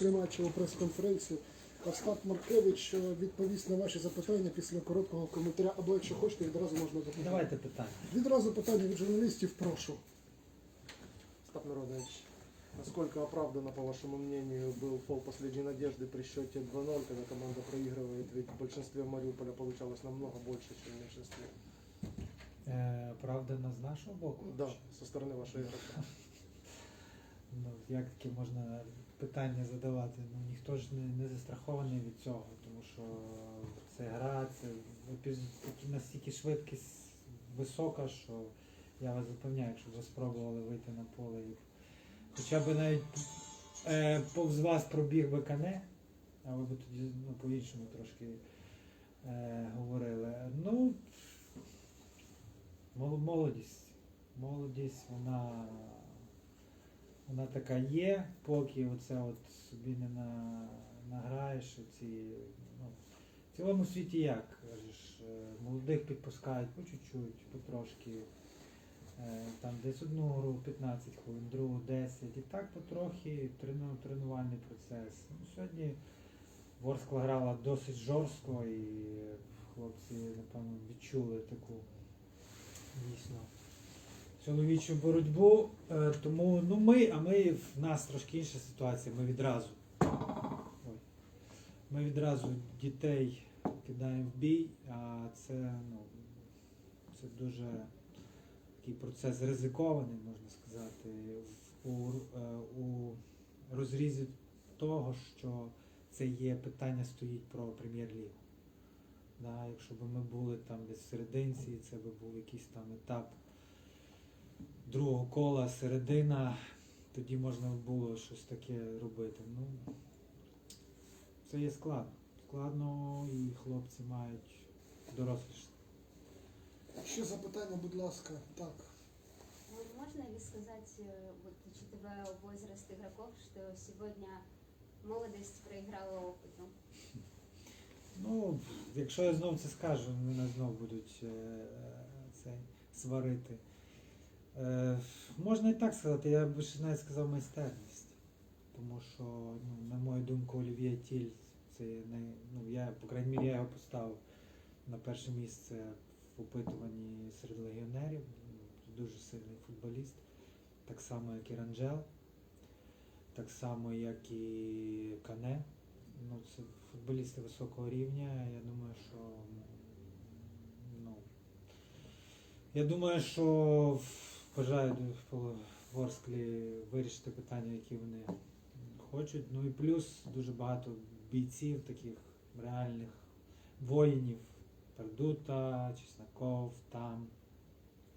Тримачеву прес-конференцію. Остап Маркевич е, відповість на ваші запитання після короткого коментаря, або якщо хочете, відразу можна допомогти. Давайте питання. Відразу питання від журналістів, прошу. Остап Народович, насколько оправданно, по вашему мнению, был фол последней надежды при счете 2-0, когда команда проигрывает? Ведь в большинстве Мариуполя получалось намного больше, чем в меньшинстве. Е, правда, на з нашого боку? Да, со стороны вашего игрока. Ну, як таке можна питання задавати? Ну, ніхто ж не, не застрахований від цього, тому що це гра, це настільки швидкість висока, що я вас запевняю, якщо ви спробували вийти на поле і хоча б навіть е, повз вас пробіг би кане, а ви б тоді ну, по-іншому трошки е, говорили. Ну, молодість. Молодість, вона вона така є, поки оце от собі не на, награєш ці. Ну, в цілому світі як? Кажеш, е, молодих підпускають по чуть-чуть, потрошки. Е, Там десь одну гру 15 хвилин, другу 10. І так потрохи трену, тренувальний процес. Ну, сьогодні Ворскла грала досить жорстко і хлопці, напевно, відчули таку дійсно чоловічу боротьбу. Е, Тому ну ми, а ми в нас трошки інша ситуація. Ми відразу. Ми відразу дітей кидаємо в бій, а це, ну, це дуже такий процес ризикований, можна сказати, у, е, у розрізі того, що це є питання стоїть про прем'єр-лігу. Да, якщо б ми були там десь в серединці, це би був якийсь там етап другого кола, середина, тоді можна було щось таке робити. Ну, це є складно. Складно і хлопці мають дорослішати. Ще запитання, будь ласка. Так. Вот можно ли сказать, э, вот учитывая возраст игроков, что сегодня молодость проиграла опыту? Ну, якщо я знову це скажу, мене знову будуть е, це, сварити. Е, можна і так сказати, я б ще навіть сказав майстерність. Тому що, ну, на мою думку, Олів'є Тіль, це не, ну, я, по крайній мірі, я його поставив на перше місце в опитуванні серед легіонерів. Дуже сильний футболіст. Так само, як і Ранджел, так само, як і Кане. Ну, це футболісти високого рівня. Я думаю, що ну, я думаю, що в- бажаю в Ворсклі вирішити питання, які вони хочуть. Ну і плюс дуже багато бійців, таких реальних воїнів. Пердута, Чесноков, там.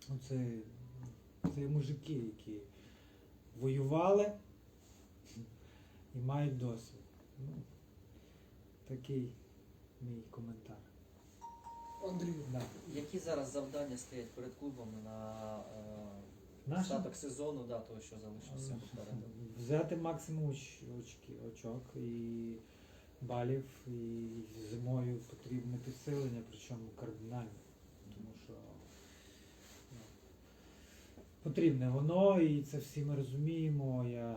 Ну, це, це мужики, які воювали і мають досвід. Ну, такий мій коментар. Андрій. Да. Які зараз завдання стоять перед клубом на е, сезону, да, того, що залишився попереду? Взяти максимум оч- очки, очок і балів, і зимою потрібне підсилення, причому кардинальне. Тому що ну, потрібне воно, і це всі ми розуміємо. Я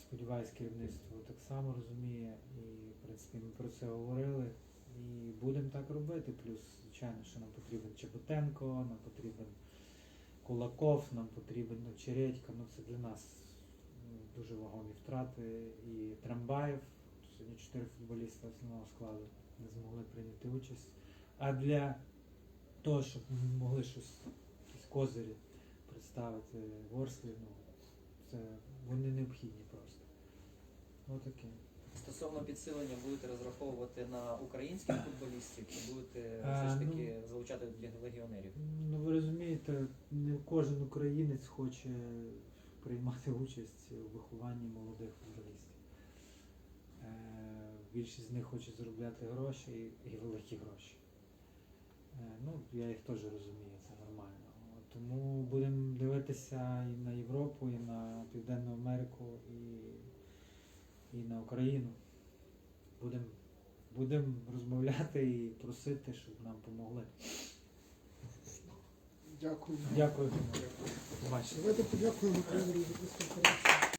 сподіваюся, керівництво так само розуміє. І, в принципі, ми про це говорили. І будемо так робити. Плюс, звичайно, що нам потрібен Чеботенко, нам потрібен Кулаков, нам потрібен Чередька. Ну це для нас ну, дуже вагомі втрати. І Трамбаєв, сьогодні чотири футболіста основного складу не змогли прийняти участь. А для того, щоб ми могли щось, якісь козирі представити в Орслі, ну, це вони необхідні просто. Отаке. Стосовно підсилення, будете розраховувати на українських футболістів чи будете все ж ну- таки залучати лег- легіонерів? Ну ви розумієте, не кожен українець хоче приймати участь у вихованні молодих футболістів. Е, більшість з них хоче заробляти гроші і великі гроші. Е, ну, я їх теж розумію, це нормально. Тому будемо дивитися і на Європу, і на Південну Америку, і, і на Україну. Будемо будем розмовляти і просити, щоб нам допомогли. Дякую. Дякую. Побачення. Давайте подякуємо за прес-конференцію.